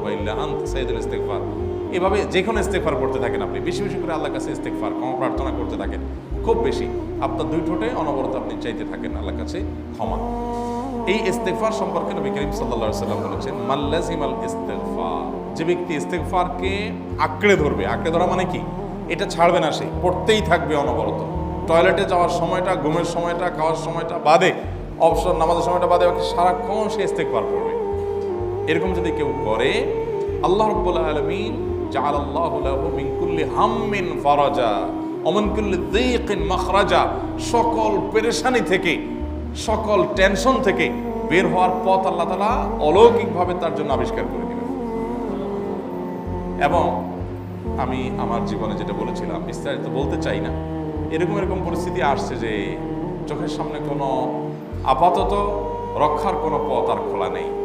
তৌবা ইল্লা আন্ত সাইদুল ইস্তেকফার এভাবে যে কোনো ইস্তেকফার পড়তে থাকেন আপনি। বেশি বেশি করে আল্লাহ কাছে ইস্তেকফার ক্ষমা প্রার্থনা করতে থাকেন। খুব বেশি। আপনার দুই ঠোঁটে অনবরত আপনি চাইতে থাকেন আল্লাহ কাছে ক্ষমা। এই ইস্তেকফার সম্পর্কে নবী করিম সাল্লাহ সাল্লাম বলেছেন মাল্লাজিমাল ইস্তেকফার যে ব্যক্তি ইস্তেকফারকে আঁকড়ে ধরবে, আঁকড়ে ধরা মানে কি? এটা ছাড়বে না সে, পড়তেই থাকবে অনবরত। টয়লেটে যাওয়ার সময়টা, ঘুমের সময়টা, খাওয়ার সময়টা বাদে, অবসর, নামাজের সময়টা বাদে সারাক্ষণ সে ইস্তেকবার পড়বে। এরকম যদি কেউ করে, আল্লাহ রাব্বুল আলামিন জাআলাল্লাহু লাহু মিন কুল্লি হাম্মিন ফারাজা ওমিন কুল্লি দীকিন মাখরাজা, সকল পেরেশানি থেকে, সকল টেনশন থেকে বের হওয়ার পথ আল্লাহ তাআলা অলৌকিকভাবে তার জন্য আবিষ্কার করে দিবেন। এবং আমি আমার জীবনে যেটা বলেছিলাম, বিস্তারিত বলতে চাই না, এরকম এরকম পরিস্থিতি আসছে যে চোখের সামনে কোনো আপাতত রক্ষার কোনো পথ আর খোলা নেই।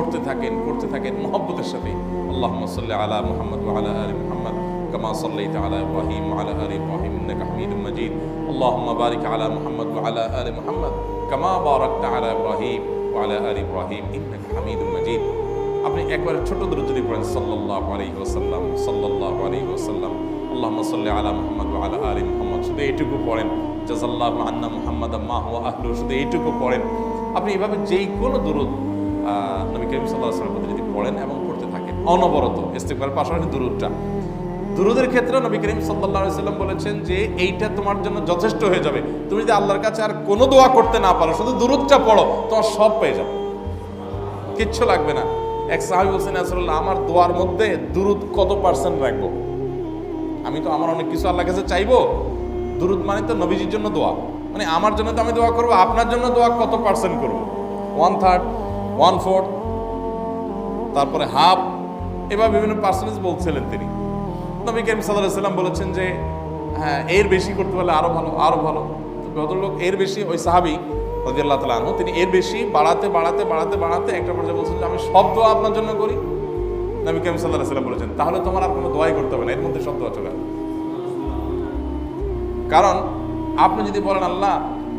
করতে থাকেন করতে থাকেন মহব্বতের সাথে আল্লাহ সাল্লি আলা মুহাম্মদ ওয়া আলা আলি মুহাম্মদ كما صليت على ابراهيم وعلى ال ابراهيم انك حميد مجيد اللهم بارك على محمد وعلى ال محمد كما باركت على ابراهيم وعلى ال ابراهيم انك حميد مجيد আপনি একবার ছোট দূর যদি পড়েন সাল্লাল্লাহু আলাইহি ওয়াসাল্লাম সাল্লাল্লাহু আলাইহি ওয়াসাল্লাম আল্লাহুম্মা সাল্লি আলা মুহাম্মদ ওয়া আলা আলি মুহাম্মদ শুধু এইটুকু পড়েন জাযাল্লাহু আন্না মুহাম্মাদ মা হুয়া আহলু শুধু এইটুকু পড়েন আপনি এভাবে যেই কোনো দুরুদ আহ, নবী করিম আলাইহি ওয়াসাল্লাম যদি পড়েন এবং পড়তে থাকেন। অনবরত ইস্তেগফারের পাশাপাশি দুরুদটা। দুরুদের ক্ষেত্রে নবী করিম আলাইহি সাল্লাম বলেছেন যে এইটা তোমার জন্য যথেষ্ট হয়ে যাবে। তুমি যদি আল্লাহর কাছে আর কোনো দোয়া করতে না পারো, শুধু দুরুদটা পড়ো, তোমার সব পেয়ে যাবে। কিচ্ছু লাগবে না। এক সাহাবি বলছেন আসলে আমার দোয়ার মধ্যে দুরুদ কত পার্সেন্ট রাখব? আমি তো, আমার অনেক কিছু আল্লাহর কাছে চাইব। দুরুদ মানে তো নবীজির জন্য দোয়া। মানে আমার জন্য তো আমি দোয়া করব, আপনার জন্য দোয়া কত পার্সেন্ট করব? ওয়ান থার্ড ওয়ান ফোর্থ, তারপরে হাফ, এবার বিভিন্ন পার্সেন্টেজ বলছিলেন তিনি। নবী করিম সাল্লাম বলেছেন যে হ্যাঁ এর বেশি করতে পারলে আরও ভালো আরও ভালো। ভদ্রলোক এর বেশি, ওই সাহাবি রাদিয়াল্লাহু আনহু, তিনি এর বেশি বাড়াতে বাড়াতে বাড়াতে বাড়াতে একটা পর্যায়ে বলছেন যে, আমি সব দোয়া আপনার জন্য করি। নবী করিম সাল্লাহ সাল্লাম বলেছেন, তাহলে তোমার আর কোনো দোয়াই করতে হবে না, এর মধ্যে সব দোয়া চলে কারণ আপনি যদি বলেন, আল্লাহ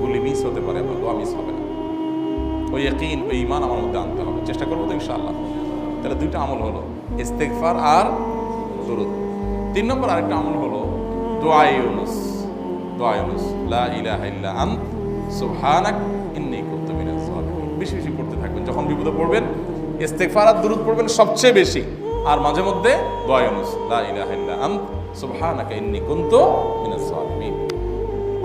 গুলি মিস হতে পারে আমার দোয়া মিস হবে না। ওই একইন ওই ইমান আমার মধ্যে আনতে হবে। চেষ্টা করব তো ইনশাআল্লাহ। তাহলে দুইটা আমল হলো ইস্তেকফার আর দুরুদ। তিন নম্বর আরেকটা আমল হলো, দোয়া ইউনুস। দোয়া ইউনুস, লা ইলাহা ইল্লা আন্ত, সুবহানাক, ইন্নী কুনতু মিনাজ জালিমিন বেশি বেশি পড়তে থাকবেন। যখন বিপদে পড়বেন, ইস্তেগফার আর দুরুদ পড়বেন সবচেয়ে বেশি। আর মাঝে মধ্যে দোয়া ইউনুস, লা ইলাহা ইল্লা আন্ত, সুবহানাকা, ইন্নী কুনতু মিনাজ জালিমিন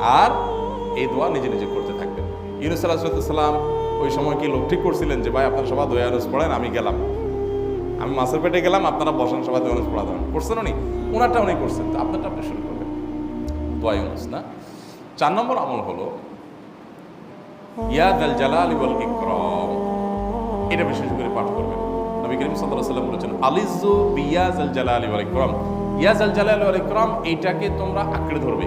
আর এই দোয়া নিজে নিজে করতে থাকবেন। ইউনুস সাল্লাম ওই সময় কি লোক ঠিক করছিলেন যে, ভাই, আপনারা সবাই দোয়ানুস পড়েন, আমি গেলাম। আমি মাছের পেটে গেলাম, আপনারা বসেন সবাই দোয়ানুস পড়া দেবেন করছেন উনি? ওনারটা উনি করছেন। তো আপনারটা আপনি শুরু করবেন। দোয়া ইউনুস, না? চার নম্বর আমল হলো ইয়াদ আল জালাল ওয়াল ইকরাম। এটা বিশেষ করে পাঠ করবেন। নবী করিম সাল্লাল্লাহু আলাইহি সাল্লাম বলেছেন আলিজু বিয়াজ আল জালাল ওয়াল ইকরাম। ইয়াজ আল জালাল ওয়াল ইকরাম এইটাকে তোমরা আঁকড়ে ধরবে।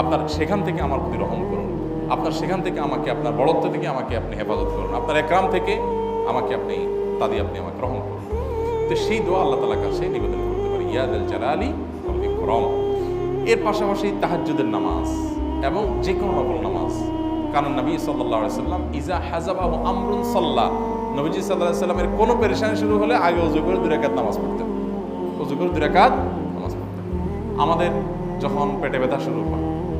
আপনার সেখান থেকে আমার প্রতি রহম করুন। আপনার সেখান থেকে আমাকে, আপনার বড়ত্ব থেকে আমাকে আপনি হেফাজত করুন। আপনার একরাম থেকে আমাকে আপনি, তাদি আপনি আমাকে রহম করুন। তো সেই দোয়া আল্লাহ তালার কাছে নিবেদন করতে পারি ইয়াদ আল জালালি ইকরম। এর পাশাপাশি তাহাজ্জুদের নামাজ এবং যে কোনো নকল নামাজ। কারণ নবী সাল্লাহ সাল্লাম ইজা হাজাবাহু আমরুন সাল্লাহ নবীজি সাল্লাহ সাল্লামের কোনো পেরেশানি শুরু হলে আগে অজু করে দুরাকাত নামাজ পড়তেন। অজু করে দুরাকাত নামাজ পড়তেন। আমাদের যখন পেটে ব্যথা শুরু হয়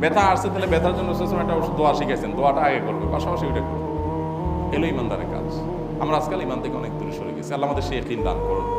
ব্যথা আসছে তাহলে ব্যথার জন্য একটা ওষুধ দোয়া শিখেছেন দোয়াটা আগে করবে, পাশাপাশি ওইটা করবে। এলো ইমানদারের কাজ। আমরা আজকাল ইমান থেকে অনেক দূরে সরে গেছি। আল্লাহ আমাদের সেই দান করুন।